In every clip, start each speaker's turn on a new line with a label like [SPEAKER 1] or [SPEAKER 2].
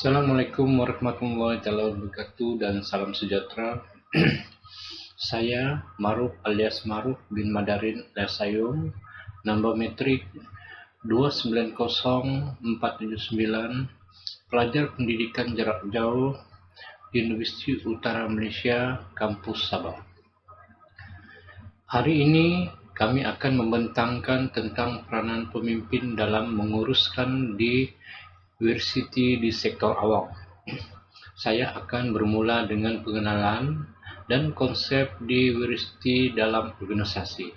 [SPEAKER 1] Assalamualaikum warahmatullahi wabarakatuh dan salam sejahtera. Saya Maruf alias Maruf bin Madarin Lesayum, nomor metrik 290479, pelajar pendidikan jarak jauh Universiti Utara Malaysia, Kampus Sabah. Hari ini kami akan membentangkan tentang peranan pemimpin dalam menguruskan di University di sektor awam. Saya akan bermula dengan pengenalan dan konsep di University dalam organisasi.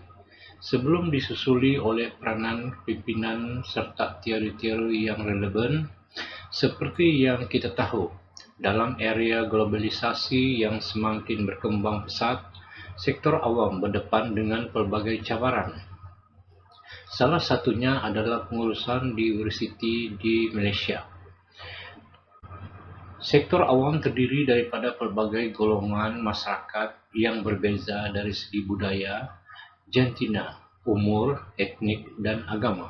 [SPEAKER 1] Sebelum disusuli oleh peranan pimpinan serta teori-teori yang relevan, seperti yang kita tahu, dalam area globalisasi yang semakin berkembang pesat, sektor awam berdepan dengan pelbagai cabaran Salah satunya adalah pengurusan di universiti di Malaysia. Sektor awam terdiri daripada pelbagai golongan masyarakat yang berbeza dari segi budaya, jantina, umur, etnik, dan agama.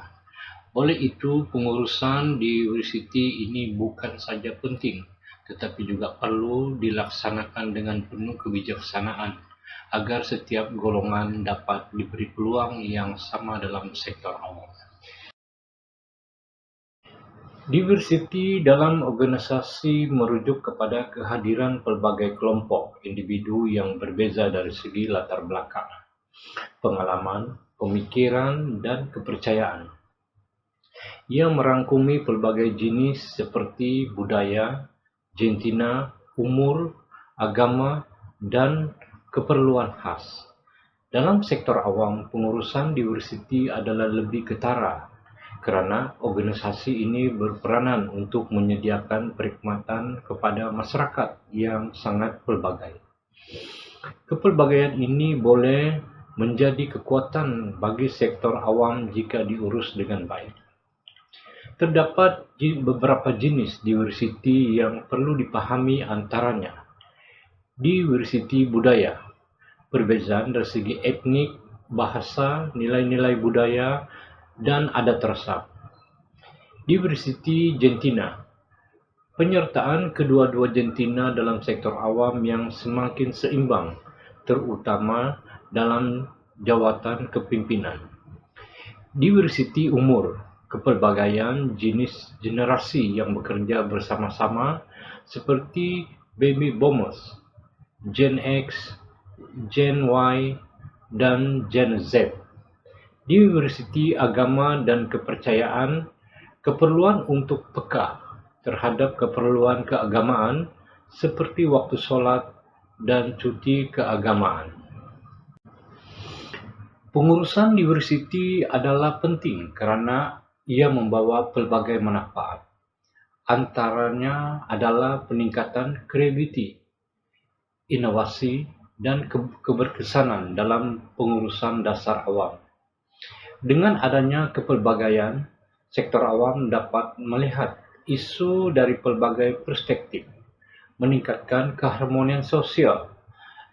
[SPEAKER 1] Oleh itu, pengurusan di universiti ini bukan saja penting, tetapi juga perlu dilaksanakan dengan penuh kebijaksanaan agar setiap golongan dapat diberi peluang yang sama dalam sektor awam. Diversity dalam organisasi merujuk kepada kehadiran pelbagai kelompok individu yang berbeza dari segi latar belakang, pengalaman, pemikiran, dan kepercayaan. Ia merangkumi pelbagai jenis seperti budaya, jentina, umur, agama, dan keperluan khas. Dalam sektor awam, pengurusan diversity adalah lebih ketara kerana organisasi ini berperanan untuk menyediakan perkhidmatan kepada masyarakat yang sangat pelbagai. Kepelbagaian ini boleh menjadi kekuatan bagi sektor awam jika diurus dengan baik. Terdapat beberapa jenis diversity yang perlu dipahami antaranya diversity budaya, perbezaan dari segi etnik, bahasa, nilai-nilai budaya, dan adat resap. Diversity jentina, penyertaan kedua-dua jentina dalam sektor awam yang semakin seimbang, terutama dalam jawatan kepimpinan. Diversity umur, kepelbagaian jenis generasi yang bekerja bersama-sama seperti baby boomers, Gen X, Gen Y, dan Gen Z. Diversity agama dan kepercayaan, keperluan untuk peka terhadap keperluan keagamaan seperti waktu solat dan cuti keagamaan. Pengurusan diversity adalah penting kerana ia membawa pelbagai manfaat. Antaranya adalah peningkatan kredibiliti inovasi, dan ke keberkesanan dalam pengurusan dasar awam. Dengan adanya kepelbagaian, sektor awam dapat melihat isu dari pelbagai perspektif, meningkatkan keharmonian sosial,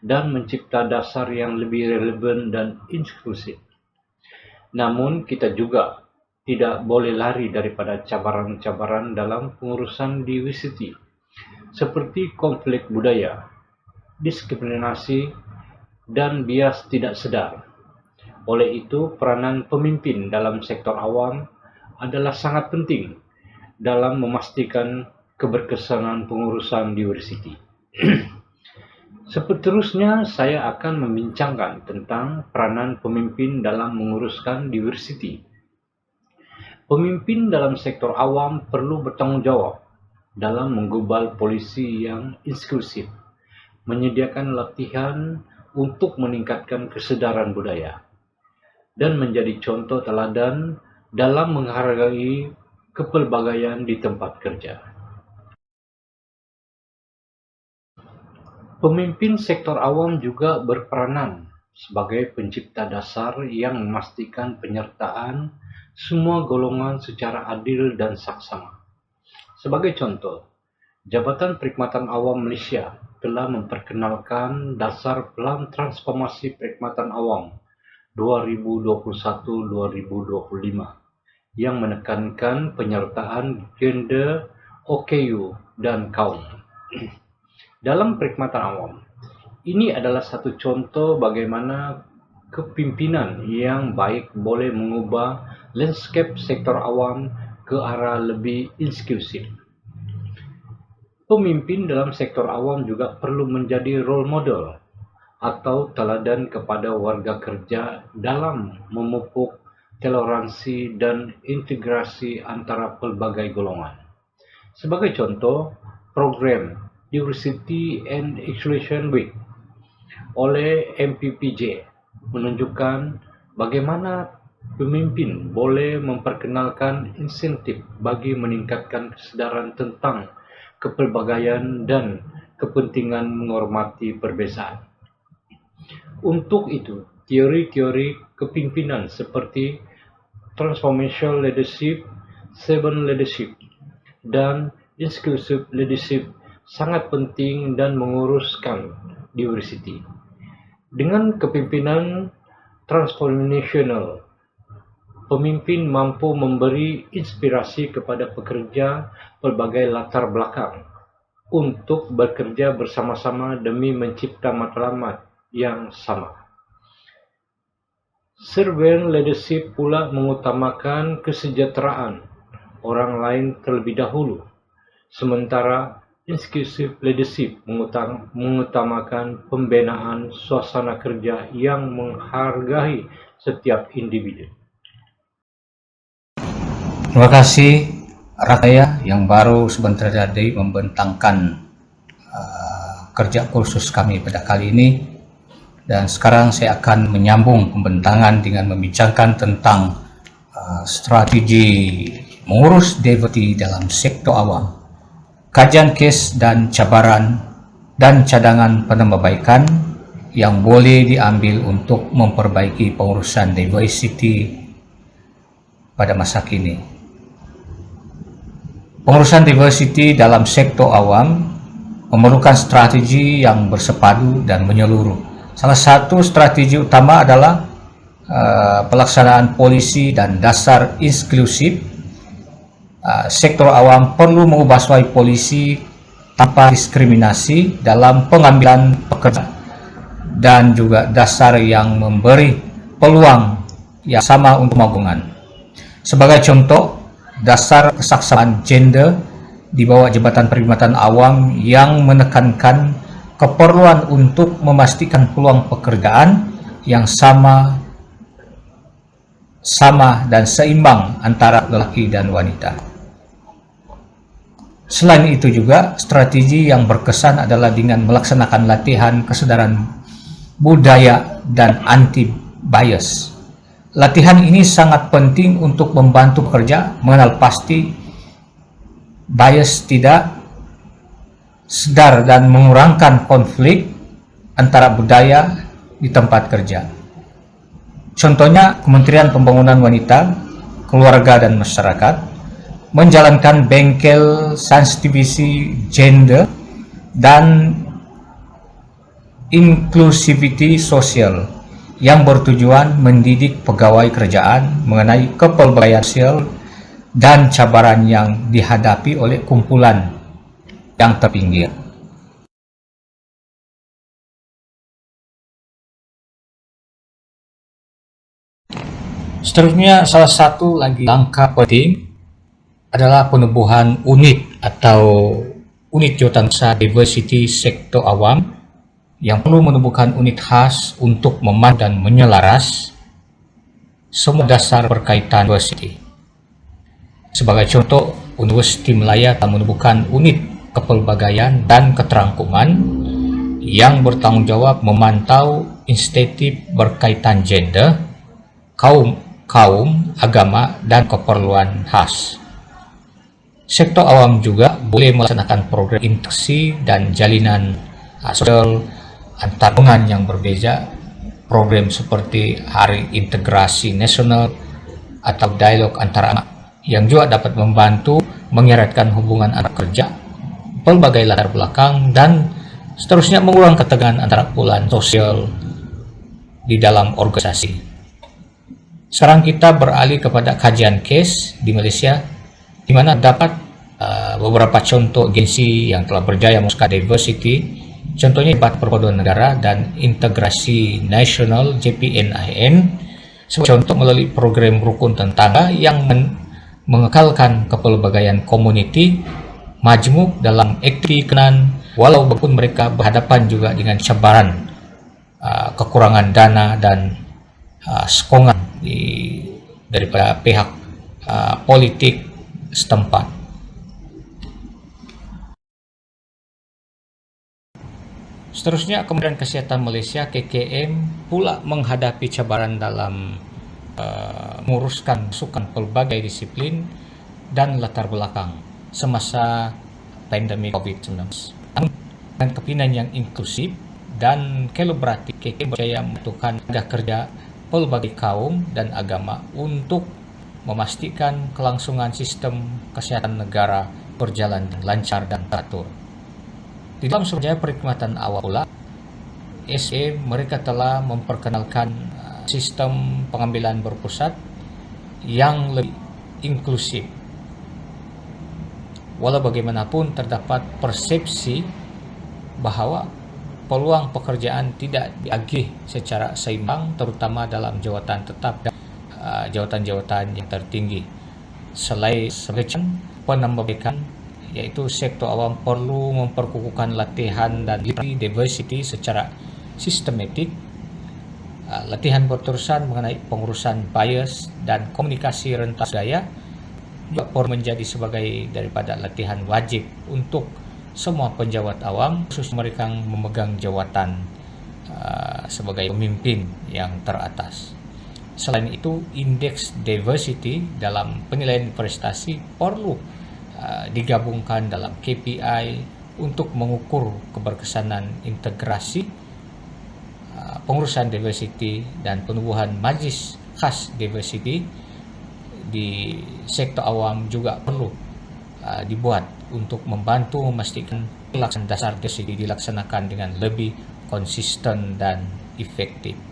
[SPEAKER 1] dan mencipta dasar yang lebih relevan dan inklusif. Namun, kita juga tidak boleh lari daripada cabaran-cabaran dalam pengurusan diversity, seperti konflik budaya, diskriminasi, dan bias tidak sedar. Oleh itu, peranan pemimpin dalam sektor awam adalah sangat penting dalam memastikan keberkesanan pengurusan diversity. Seterusnya, saya akan membincangkan tentang peranan pemimpin dalam menguruskan diversity. Pemimpin dalam sektor awam perlu bertanggung jawab dalam menggubal polisi yang inklusif menyediakan latihan untuk meningkatkan kesedaran budaya dan menjadi contoh teladan dalam menghargai kepelbagaian di tempat kerja. Pemimpin sektor awam juga berperanan sebagai pencipta dasar yang memastikan penyertaan semua golongan secara adil dan saksama. Sebagai contoh, Jabatan Perkhidmatan Awam Malaysia telah memperkenalkan dasar Pelan Transformasi Perkhidmatan Awam 2021-2025 yang menekankan penyertaan gender OKU dan kaum. Dalam perkhidmatan awam, ini adalah satu contoh bagaimana kepimpinan yang baik boleh mengubah landscape sektor awam ke arah lebih inklusif. Pemimpin dalam sektor awam juga perlu menjadi role model atau teladan kepada warga kerja dalam memupuk toleransi dan integrasi antara pelbagai golongan. Sebagai contoh, program Diversity and Inclusion Week oleh MPPJ menunjukkan bagaimana pemimpin boleh memperkenalkan insentif bagi meningkatkan kesedaran tentang kepelbagaian dan kepentingan menghormati perbezaan. Untuk itu, teori-teori kepimpinan seperti transformational leadership, seven leadership, dan inclusive leadership sangat penting dan menguruskan diversity. Dengan kepimpinan transformational, pemimpin mampu memberi inspirasi kepada pekerja pelbagai latar belakang untuk bekerja bersama-sama demi mencipta matlamat yang sama. Servant leadership pula mengutamakan kesejahteraan orang lain terlebih dahulu, sementara Inclusive leadership mengutamakan pembinaan suasana kerja yang menghargai setiap individu.
[SPEAKER 2] Terima kasih Rakaya yang baru sebentar tadi membentangkan uh, kerja kursus kami pada kali ini dan sekarang saya akan menyambung pembentangan dengan membincangkan tentang uh, strategi mengurus diversity dalam sektor awam kajian kes dan cabaran dan cadangan penambahbaikan yang boleh diambil untuk memperbaiki pengurusan diversity pada masa kini. Pengurusan diversity dalam sektor awam memerlukan strategi yang bersepadu dan menyeluruh. Salah satu strategi utama adalah uh, pelaksanaan polisi dan dasar inklusif Ah, sektor awam perlu mengubah suai polisi tanpa diskriminasi dalam pengambilan pekerja dan juga dasar yang memberi peluang yang sama untuk magungan. Sebagai contoh, dasar kesaksaan gender di bawah Jabatan Perkhidmatan Awam yang menekankan keperluan untuk memastikan peluang pekerjaan yang sama sama dan seimbang antara lelaki dan wanita. Selain itu juga, strategi yang berkesan adalah dengan melaksanakan latihan kesedaran budaya dan anti-bias. Latihan ini sangat penting untuk membantu pekerja mengenal pasti bias tidak sedar dan mengurangkan konflik antara budaya di tempat kerja. Contohnya, Kementerian Pembangunan Wanita, Keluarga dan Masyarakat menjalankan bengkel sensitivity gender dan inclusivity sosial yang bertujuan mendidik pegawai kerajaan mengenai kepelbagaian sosial dan cabaran yang dihadapi oleh kumpulan yang terpinggir. Seterusnya salah satu lagi langkah penting adalah penubuhan unit atau unit jawatan diversity sektor awam yang perlu menubuhkan unit khas untuk memantau dan menyelaras semua dasar berkaitan diversity. Sebagai contoh, Universiti Melaya telah menubuhkan unit kepelbagaian dan keterangkuman yang bertanggung jawab memantau insentif berkaitan gender, kaum, kaum, agama, dan keperluan khas. Sektor awam juga boleh melaksanakan program interaksi dan jalinan sosial antar dengan yang berbeza program seperti Hari Integrasi Nasional atau dialog antara anak yang juga dapat membantu mengeratkan hubungan anak kerja, pelbagai latar belakang, dan seterusnya mengurangi ketegangan antara pulan sosial di dalam organisasi. Sekarang kita beralih kepada kajian case di Malaysia di mana dapat uh, beberapa contoh agensi yang telah berjaya menguskan diversity contohnya Debat Perpaduan Negara dan Integrasi Nasional JPNIN sebagai contoh melalui program rukun tetangga yang men mengekalkan kepelbagaian komuniti majmuk dalam aktivitas kenan walaupun mereka berhadapan juga dengan cabaran uh, kekurangan dana dan uh, sokongan di, daripada pihak uh, politik setempat. Seterusnya, Kementerian Kesehatan Malaysia KKM pula menghadapi cabaran dalam uh, menguruskan sukan pelbagai disiplin dan latar belakang semasa pandemi COVID-19. Dengan kepimpinan yang inklusif dan kolaboratif, KKM berjaya membentukkan tenaga kerja pelbagai kaum dan agama untuk memastikan kelangsungan sistem kesehatan negara berjalan lancar dan teratur. Di dalam surat perkhidmatan awal pula, SE mereka telah memperkenalkan uh, sistem pengambilan berpusat yang lebih inklusif. Walau bagaimanapun terdapat persepsi bahawa peluang pekerjaan tidak diagih secara seimbang terutama dalam jawatan tetap dan uh, jawatan-jawatan yang tertinggi. Selain sebagai penambahkan yaitu sektor awam perlu memperkukuhkan latihan dan diversity secara sistematik uh, latihan berterusan mengenai pengurusan bias dan komunikasi rentas gaya juga perlu menjadi sebagai daripada latihan wajib untuk semua penjawat awam khusus mereka yang memegang jawatan uh, sebagai pemimpin yang teratas. Selain itu, indeks diversity dalam penilaian prestasi perlu uh, digabungkan dalam KPI untuk mengukur keberkesanan integrasi uh, pengurusan diversity dan penubuhan majlis khas diversity di sektor awam juga perlu uh, dibuat untuk membantu memastikan pelaksanaan dasar DCD dilaksanakan dengan lebih konsisten dan efektif.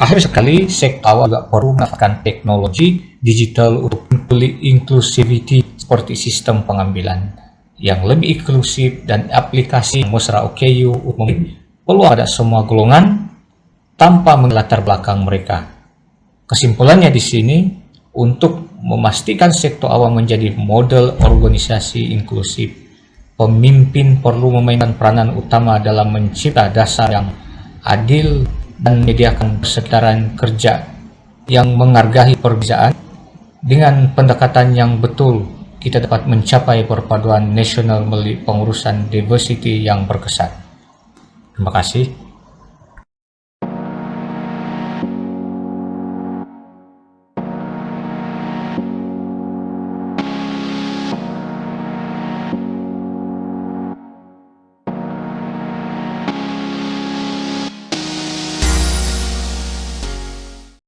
[SPEAKER 2] Akhir sekali, sektor juga perlu mendapatkan teknologi digital untuk inclusivity seperti sistem pengambilan yang lebih inklusif dan aplikasi mesra OKU umum peluang pada semua golongan tanpa melatar belakang mereka. Kesimpulannya di sini, untuk memastikan sektor awam menjadi model organisasi inklusif. Pemimpin perlu memainkan peranan utama dalam mencipta dasar yang adil dan menyediakan sekitaran kerja yang menghargai perbezaan. Dengan pendekatan yang betul, kita dapat mencapai perpaduan nasional melalui pengurusan diversity yang berkesan. Terima kasih.